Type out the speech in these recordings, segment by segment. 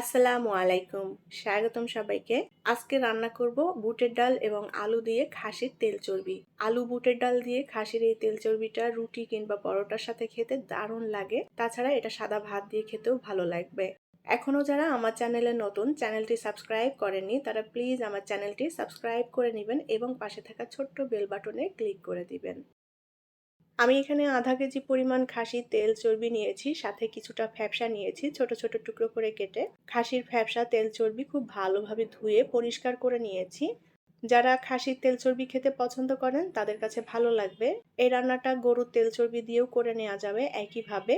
আসসালামু আলাইকুম, স্বাগতম সবাইকে। আজকে রান্না করব বুটের ডাল এবং আলু দিয়ে খাসির তেল চর্বি। আলু, বুটের ডাল দিয়ে খাসির এই তেল চর্বিটা রুটি কিংবা পরোটার সাথে খেতে দারুণ লাগে। তাছাড়া এটা সাদা ভাত দিয়ে খেতেও ভালো লাগবে। এখনও যারা আমার চ্যানেলে নতুন, চ্যানেলটি সাবস্ক্রাইব করেননি, তারা প্লিজ আমার চ্যানেলটি সাবস্ক্রাইব করে নেবেন এবং পাশে থাকা ছোট্ট বেল বাটনে ক্লিক করে দিবেন। আমি এখানে আধা কেজি পরিমাণ খাসির তেল চর্বি নিয়েছি, সাথে কিছুটা ফ্যাপসা নিয়েছি, ছোট ছোট টুকরো করে কেটে। খাসির ফ্যাপসা তেল চর্বি খুব ভালোভাবে ধুয়ে পরিষ্কার করে নিয়েছি। যারা খাসির তেল চর্বি খেতে পছন্দ করেন, তাদের কাছে ভালো লাগবে। এই রান্নাটা গরুর তেল চর্বি দিয়েও করে নেওয়া যাবে একইভাবে।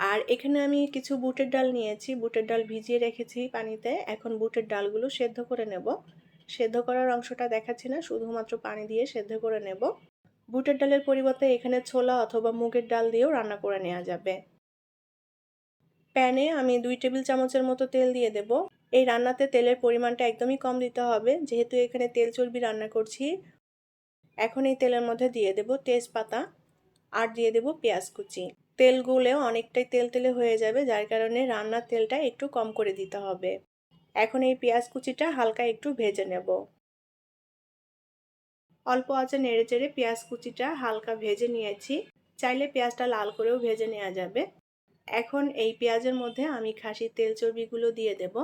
আর এখানে আমি কিছু বুটের ডাল নিয়েছি। বুটের ডাল ভিজিয়ে রেখেছি পানিতে। এখন বুটের ডালগুলো সেদ্ধ করে নেব। সেদ্ধ করার অংশটা দেখাচ্ছি না, শুধুমাত্র পানি দিয়ে সেদ্ধ করে নেব। বুটের ডালের পরিবর্তে এখানে ছোলা অথবা মুগের ডাল দিয়েও রান্না করে নেওয়া যাবে। প্যানে আমি দুই টেবিল চামচের মতো তেল দিয়ে দেব। এই রান্নাতে তেলের পরিমাণটা একদমই কম দিতে হবে। যেহেতু এখানে তেল চর্বি রান্না করছি, এখন এই তেলের মধ্যে দিয়ে দেব তেজপাতা আর দিয়ে দেব পেঁয়াজ কুচি। তেল গুলেও অনেকটাই তেল তেলে হয়ে যাবে, যার কারণে রান্নার তেলটা একটু কম করে দিতে হবে। এখন এই পেঁয়াজ কুচিটা হালকা একটু ভেজে নেব। অল্প আঁচে নেড়ে চেড়ে পেঁয়াজ কুচিটা হালকা ভেজে নিয়েছি। চাইলে পেঁয়াজটা লাল করেও ভেজে নেওয়া যাবে। এখন এই পেঁয়াজের মধ্যে আমি খাসির তেল চর্বিগুলো দিয়ে দেব।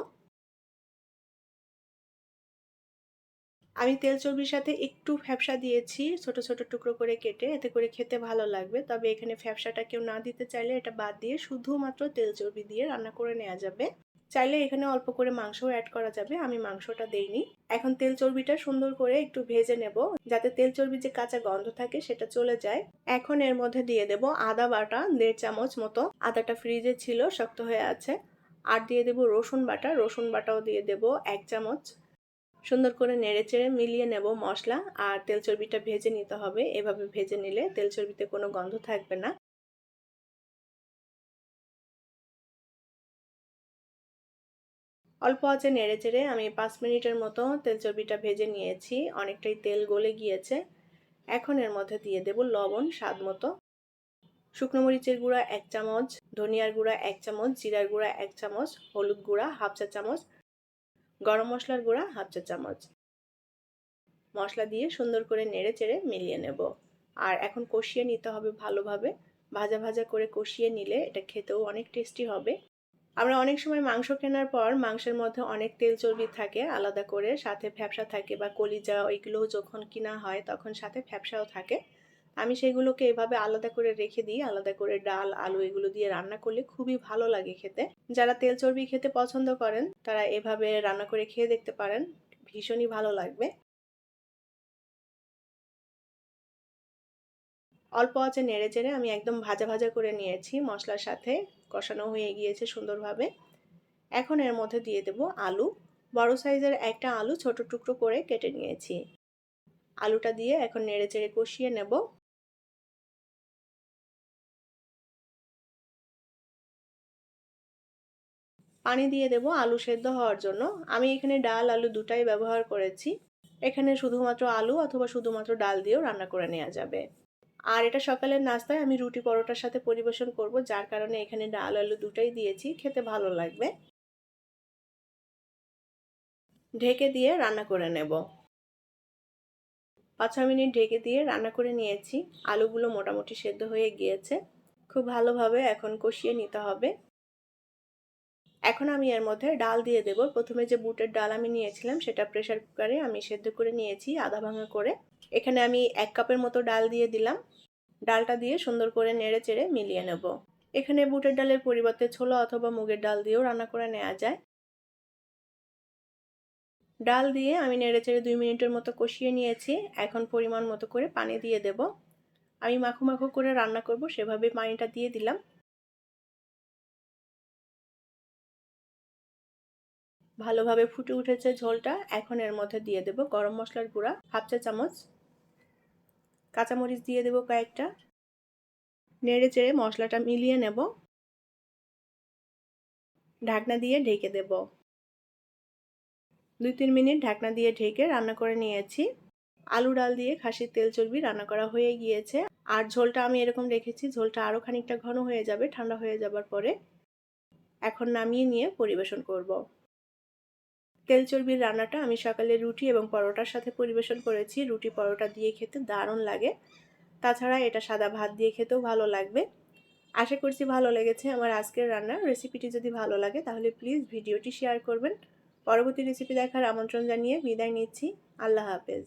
আমি তেল চর্বির সাথে একটু ফ্যাপসা দিয়েছি, ছোট ছোট টুকরো করে কেটে। এতে করে খেতে ভালো লাগবে। তবে এখানে ফ্যাপসাটা কেউ না দিতে চাইলে এটা বাদ দিয়ে শুধুমাত্র তেল চর্বি দিয়ে রান্না করে নেওয়া যাবে। চাইলে এখানে অল্প করে মাংসও অ্যাড করা যাবে, আমি মাংসটা দেইনি। এখন তেল চর্বিটা সুন্দর করে একটু ভেজে নেব, যাতে তেল চর্বির যে কাঁচা গন্ধ থাকে সেটা চলে যায়। এখন এর মধ্যে দিয়ে দেব আদা বাটা, দেড় চামচ মতো। আদাটা ফ্রিজে ছিল, শক্ত হয়ে আছে। আর দিয়ে দেব রসুন বাটা, রসুন বাটাও দিয়ে দেব এক চামচ। সুন্দর করে নেড়ে চেড়ে মিলিয়ে নেব মশলা, আর তেল চর্বিটা ভেজে নিতে হবে। এভাবে ভেজে নিলে তেল চর্বিতে কোনো গন্ধ থাকবে না। অল্প আছে নেড়ে চেড়ে আমি পাঁচ মিনিটের মতো তেল চর্বিটা ভেজে নিয়েছি। অনেকটাই তেল গলে গিয়েছে। এখন এর মধ্যে দিয়ে দেব লবণ, স্বাদ মতো। শুকনো মরিচের গুঁড়া এক চামচ, ধনিয়ার গুঁড়া এক চামচ, জিরার গুঁড়া এক চামচ, হলুদ গুঁড়া হাফ চা চামচ, গরম মশলার গুঁড়া হাফ চা চামচ। মশলা দিয়ে সুন্দর করে নেড়ে চেড়ে মিলিয়ে নেব। আর এখন কষিয়ে নিতে হবে ভালোভাবে। ভাজা ভাজা করে কষিয়ে নিলে এটা খেতেও অনেক টেস্টি হবে। আমরা অনেক সময় মাংস কেনার পর মাংসের মধ্যে অনেক তেল চর্বি থাকে, আলাদা করে সাথে ফ্যাপসা থাকে বা কলিজা ওইগুলো যখন কিনা হয় তখন সাথে ফ্যাপসাও থাকে। আমি সেগুলোকে এভাবে আলাদা করে রেখে দিই, আলাদা করে ডাল, আলু এগুলো দিয়ে রান্না করলে খুবই ভালো লাগে খেতে। যারা তেল চর্বি খেতে পছন্দ করেন, তারা এভাবে রান্না করে খেয়ে দেখতে পারেন, ভীষণই ভালো লাগবে। অল্প আছে নেড়ে চেড়ে আমি একদম ভাজা ভাজা করে নিয়েছি মশলার সাথে। কষানো হয়ে গিয়েছে সুন্দরভাবে। এখন এর মধ্যে দিয়ে দেব আলু। বড় সাইজের একটা আলু ছোট টুকরো করে কেটে নিয়েছি। আলুটা দিয়ে এখন নেড়ে চেড়ে কষিয়ে নেব। পানি দিয়ে দেব আলু সেদ্ধ হওয়ার জন্য। আমি এখানে ডাল, আলু দুটাই ব্যবহার করেছি। এখানে শুধুমাত্র আলু অথবা শুধুমাত্র ডাল দিয়েও রান্না করে নেওয়া যাবে। আর এটা সকালের নাস্তায় আমি রুটি পরোটার সাথে পরিবেশন করব, যার কারণে এখানে ডাল আলু দুটাই দিয়েছি, খেতে ভালো লাগবে। ঢেকে দিয়ে রান্না করে নেব। পাঁচ মিনিট ঢেকে দিয়ে রান্না করে নিয়েছি। আলুগুলো মোটামুটি সেদ্ধ হয়ে গিয়েছে। খুব ভালোভাবে এখন কষিয়ে নিতে হবে। এখন আমি এর মধ্যে ডাল দিয়ে দেব। প্রথমে যে বুটের ডাল আমি নিয়েছিলাম, সেটা প্রেশার কুকারে আমি সেদ্ধ করে নিয়েছি, আধা ভাঙা করে। এখানে আমি এক কাপের মতো ডাল দিয়ে দিলাম। ডালটা দিয়ে সুন্দর করে নেড়ে চেড়ে মিলিয়ে নেব। এখানে বুটের ডালের পরিবর্তে ছোলা অথবা মুগের ডাল দিয়েও রান্না করে নেওয়া যায়। ডাল দিয়ে আমি নেড়ে চেড়ে দুই মিনিটের মতো কষিয়ে নিয়েছি। এখন পরিমাণ মতো করে পানি দিয়ে দেব। আমি মাখো মাখো করে রান্না করব, সেভাবে পানিটা দিয়ে দিলাম। ভালোভাবে ফুটে উঠেছে ঝোলটা। এখন এর মধ্যে দিয়ে দেব গরম মশলার গুঁড়া, হাফ চা চামচ। কাঁচামরিচ দিয়ে দেব কয়েকটা। নেড়ে চেড়ে মশলাটা মিলিয়ে নেব। ঢাকনা দিয়ে ঢেকে দেব। দুই তিন মিনিট ঢাকনা দিয়ে ঢেকে রান্না করে নিয়েছি। আলু ডাল দিয়ে খাসির তেল চর্বি রান্না করা হয়ে গিয়েছে। আর ঝোলটা আমি এরকম রেখেছি, ঝোলটা আরও খানিকটা ঘন হয়ে যাবে, ঠান্ডা হয়ে যাবার পরে। এখন নামিয়ে নিয়ে পরিবেশন করব। তেল চর্বির রান্নাটা আমি সকালে রুটি এবং পরোটার সাথে পরিবেশন করেছি। রুটি, পরোটা দিয়ে খেতে দারুণ লাগে। তাছাড়া এটা সাদা ভাত দিয়ে খেতেও ভালো লাগবে। আশা করছি ভালো লেগেছে আমার আজকের রান্নার রেসিপিটি যদি ভালো লাগে তাহলে প্লিজ ভিডিওটি শেয়ার করবেন। পরবর্তী রেসিপি দেখার আমন্ত্রণ জানিয়ে বিদায় নিচ্ছি। আল্লাহ হাফেজ।